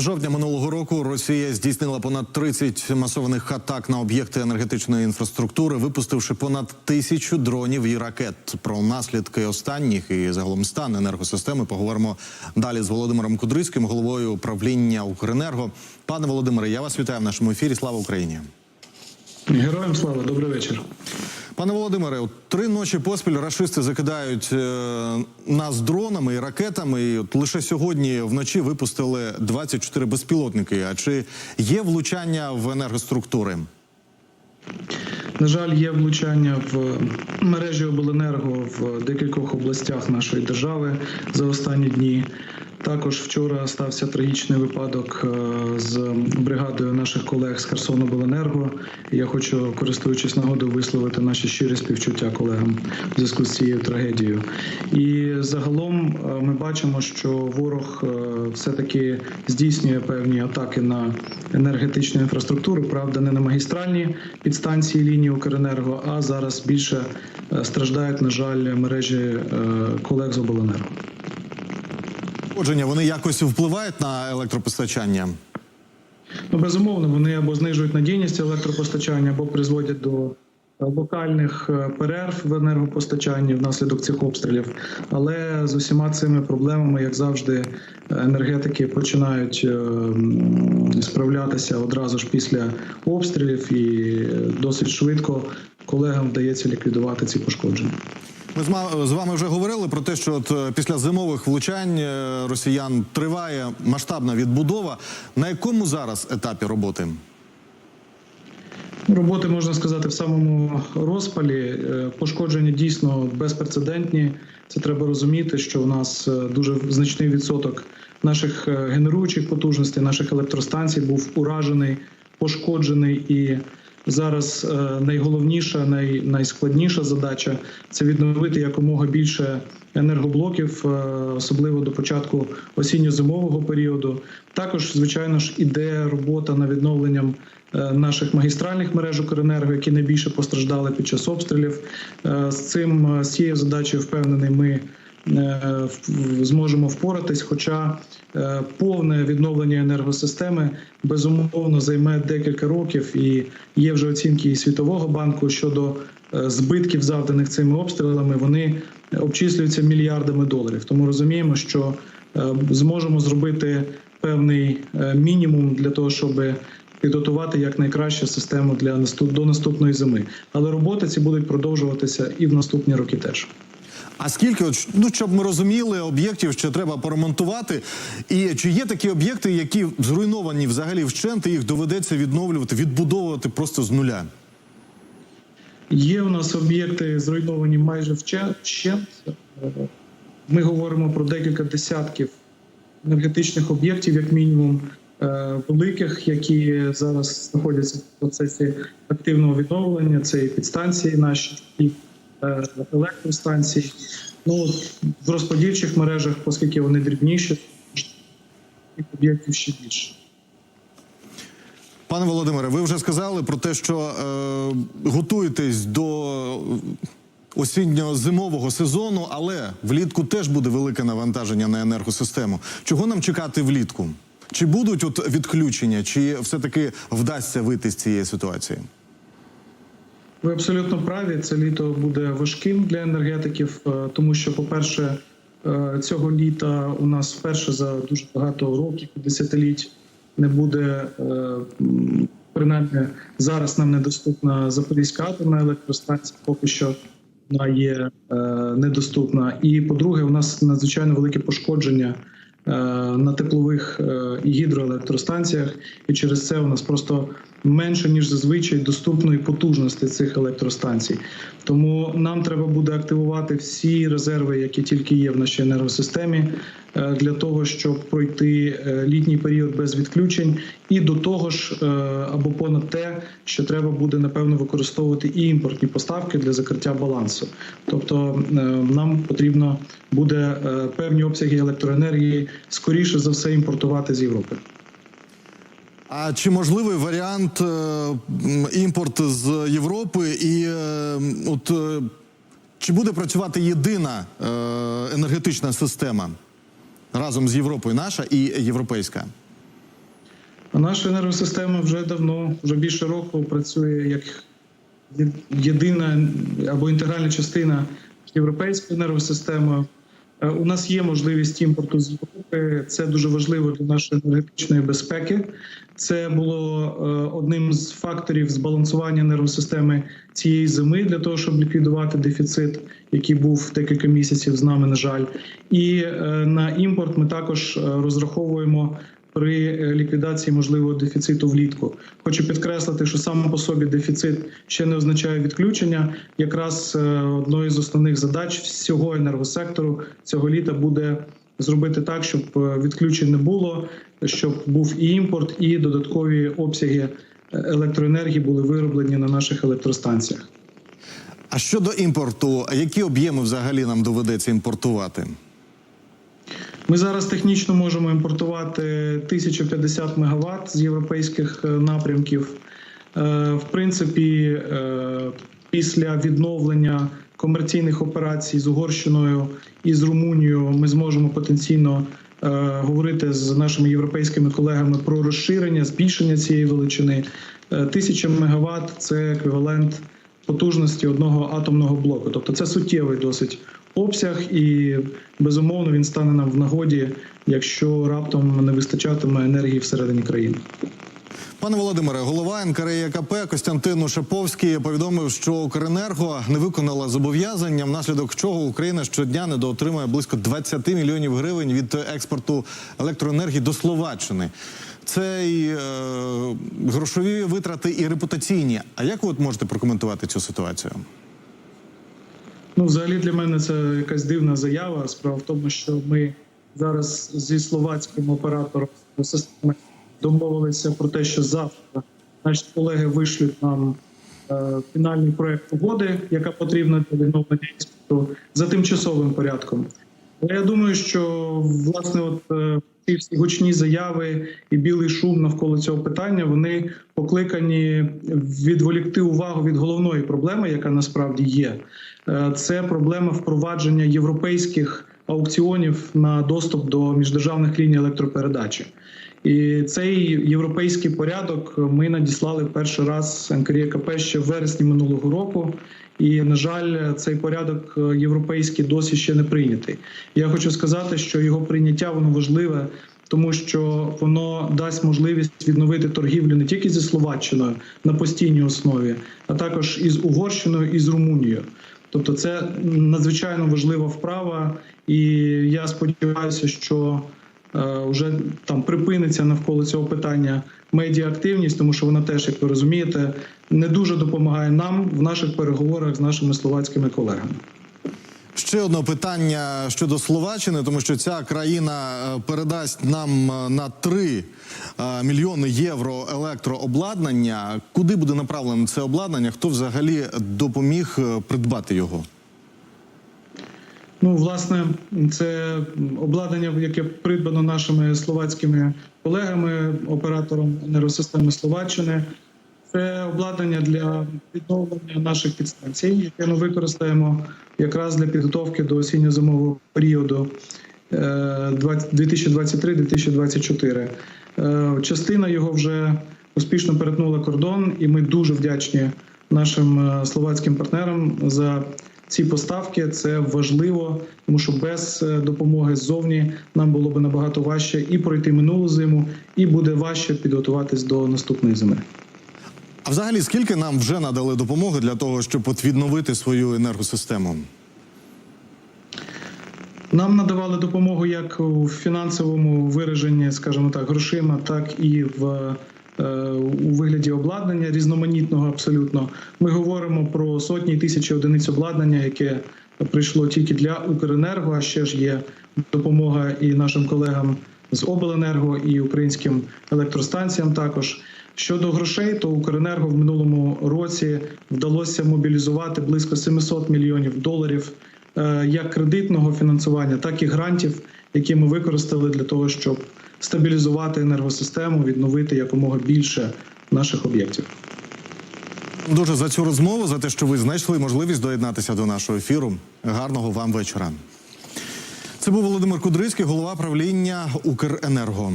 Жовтня минулого року Росія здійснила понад 30 масованих атак на об'єкти енергетичної інфраструктури, випустивши понад тисячу дронів і ракет. Про наслідки останніх і загалом стан енергосистеми поговоримо далі з Володимиром Кудрицьким, головою управління Укренерго. Пане Володимире, я вас вітаю в нашому ефірі. Слава Україні! Героям слава, добрий вечір. Пане Володимире, три ночі поспіль рашисти закидають е, нас дронами і ракетами. І от лише сьогодні вночі випустили 24 безпілотники. А чи є влучання в енергоструктури? На жаль, є влучання в мережі обленерго в декількох областях нашої держави за останні дні. Також вчора стався трагічний випадок е, з бригадою наших колег з Херсонобленерго. Я хочу, користуючись нагодою, висловити наші щирі співчуття колегам в зв'язку з цією трагедією. І загалом е, ми бачимо, що ворог е, все-таки здійснює певні атаки на енергетичну інфраструктуру. Правда, не на магістральні підстанції лінії Укренерго, а зараз більше страждають, на жаль, мережі колег з обленерго. Отже, вони якось впливають на електропостачання? Ну, безумовно, вони або знижують надійність електропостачання, або призводять до е, локальних е, перерв в енергопостачанні внаслідок цих обстрілів. Але з усіма цими проблемами, як завжди, енергетики починають е, справлятися одразу ж після обстрілів, і досить швидко колегам вдається ліквідувати ці пошкодження. Ми з вами вже говорили про те, що от е, після зимових влучань е, росіян триває масштабна відбудова. На якому зараз етапі роботи? Роботи можна сказати в самому розпалі. Е, Пошкодження дійсно безпрецедентні. Це треба розуміти, що у нас дуже значний відсоток наших генеруючих потужностей, наших електростанцій був уражений, пошкоджений і. Зараз е, найголовніша, най, найскладніша задача це відновити якомога більше енергоблоків, е, особливо до початку осінньо-зимового періоду. Також, звичайно ж, іде робота над відновленням е, наших магістральних мереж Укренерго, які найбільше постраждали під час обстрілів. З цим з цією задачею впевнений, ми зможемо впоратись. Хоча повне відновлення енергосистеми безумовно займе декілька років, і є вже оцінки і Світового банку щодо е, збитків, завданих цими обстрілами. Вони обчислюються мільярдами доларів. Тому розуміємо, що е, зможемо зробити певний е, мінімум для того, щоб підготувати якнайкраще систему для наступ до наступної зими. Але роботи ці будуть продовжуватися і в наступні роки теж. А скільки, от, ну щоб ми розуміли, об'єктів ще треба поремонтувати? І чи є такі об'єкти, які зруйновані взагалі вщент, і їх доведеться відновлювати, відбудовувати просто з нуля? Є у нас об'єкти зруйновані майже вщент. Ми говоримо про декілька десятків енергетичних об'єктів, як мінімум, е, великих, які зараз знаходяться в процесі активного відновлення. Це і підстанції наші, і е. Ну от в розподільчих мережах, оскільки вони дрібніші, таких об'єктів ще більше. Пане Володимире, ви вже сказали про те, що е, готуєтесь до осінньо-зимового сезону, але влітку теж буде велике навантаження на енергосистему. Чого нам чекати влітку? Чи будуть от відключення, чи все-таки вдасться вийти з цієї ситуації? Ви абсолютно праві. Це літо буде важким для енергетиків, е, тому що, по-перше, е, цього літа у нас вперше за дуже багато років, десятиліть, не буде е, принаймні зараз нам недоступна Запорізька атомна електростанція. Поки що вона є недоступна. І по-друге, у нас надзвичайно велике пошкодження на теплових е, і гідроелектростанціях, і через це у нас просто менше ніж зазвичай доступної потужності цих електростанцій. Тому нам треба буде активувати всі резерви, які тільки є в нашій енергосистемі, е, для того, щоб пройти е, літній період без відключень, і до того ж, е, або понад те, що треба буде напевно використовувати і імпортні поставки для закриття балансу. Тобто е, нам потрібно буде е, певні обсяги електроенергії скоріше за все імпортувати з Європи. А чи можливий варіант е, імпорт з Європи? І е, от е, чи буде працювати єдина е, енергетична система разом з Європою, наша і європейська? Наша енергосистема вже давно, вже більше року працює як єдина або інтегральна частина європейської енергосистеми. Е, У нас є можливість імпорту з Європи. Це дуже важливо для нашої енергетичної безпеки. Це було е, одним з факторів збалансування енергосистеми цієї зими для того, щоб ліквідувати дефіцит, який був декілька місяців з нами, на жаль. І е, на імпорт ми також розраховуємо при е, ліквідації можливого дефіциту влітку. Хочу підкреслити, що саме по собі дефіцит ще не означає відключення. Якраз е, одною з основних задач всього енергосектору цього літа буде зробити так, щоб е, відключень не було, щоб був і імпорт, і додаткові обсяги електроенергії були вироблені на наших електростанціях. А щодо імпорту, які об'єми взагалі нам доведеться імпортувати? Ми зараз технічно можемо імпортувати 1050 МВт з європейських е, напрямків. Е, В принципі, е, після відновлення комерційних операцій з Угорщиною і з Румунією ми зможемо потенційно говорити з нашими європейськими колегами про розширення, збільшення цієї величини. 1000 МВт – це еквівалент потужності одного атомного блоку. Тобто це суттєвий досить обсяг, і безумовно він стане нам в нагоді, якщо раптом не вистачатиме енергії всередині країни. Пане Володимире, голова НКРЕКП Костянтин Шаповський повідомив, що Укренерго не виконала зобов'язання, внаслідок чого Україна щодня недоотримує близько 20 мільйонів гривень від експорту електроенергії до Словаччини. Це і е, грошові витрати і репутаційні. А як ви от можете прокоментувати цю ситуацію? Ну, взагалі для мене це якась дивна заява. Справа в тому, що ми зараз зі словацьким оператором системи домовилися про те, що завтра наші колеги вишлють нам е, фінальний проект угоди, яка потрібна для відновлення експорту за тимчасовим порядком. Але я думаю, що власне, от е, ці всі гучні заяви і білий шум навколо цього питання вони покликані відволікти увагу від головної проблеми, яка насправді є. Е, Це проблема впровадження європейських аукціонів на доступ до міждержавних ліній електропередачі. І цей європейський порядок ми надіслали перший раз НКРЄКП ще в вересні минулого року. І на жаль, цей порядок е, європейський досі ще не прийнятий. Я хочу сказати, що його прийняття воно важливе, тому що воно дасть можливість відновити торгівлю не тільки зі Словаччиною на постійній основі, а також із Угорщиною і з Румунією. Тобто, це надзвичайно важлива вправа, і я сподіваюся, що е, вже там припиниться навколо цього питання медіаактивність, тому що вона теж, як ви розумієте, не дуже допомагає нам в наших переговорах з нашими словацькими колегами. Ще одне питання щодо Словаччини, тому що ця країна е, передасть нам е, на 3 е, мільйони євро електрообладнання. Куди буде направлено це обладнання? Хто взагалі допоміг придбати його? Ну, власне, це обладнання, яке придбано нашими словацькими колегами, оператором енергосистеми Словаччини. Це обладнання для відновлення наших підстанцій, яке ми використаємо якраз для підготовки до осінньо-зимового періоду е, 2023-2024. Е, Частина його вже успішно перетнула кордон, і ми дуже вдячні нашим е, словацьким партнерам за ці поставки. Це важливо, тому що без е, допомоги ззовні нам було б набагато важче і пройти минулу зиму, і буде важче підготуватись до наступної зими. А взагалі, скільки нам вже надали допомоги для того, щоб от відновити свою енергосистему? Нам надавали допомогу як у фінансовому вираженні, скажімо так, грошима, так і в е, у вигляді обладнання різноманітного абсолютно. Ми говоримо про сотні тисячі одиниць обладнання, яке прийшло тільки для Укренерго. А ще ж є допомога і нашим колегам з обленерго і українським електростанціям. Також щодо грошей, то Укренерго в минулому році вдалося мобілізувати близько 700 мільйонів доларів е, як кредитного фінансування, так і грантів, які ми використали для того, щоб стабілізувати енергосистему, відновити якомога більше наших об'єктів. Дуже за цю розмову, за те, що ви знайшли можливість доєднатися до нашого ефіру. Гарного вам вечора. Це був Володимир Кудрицький, голова правління Укренерго.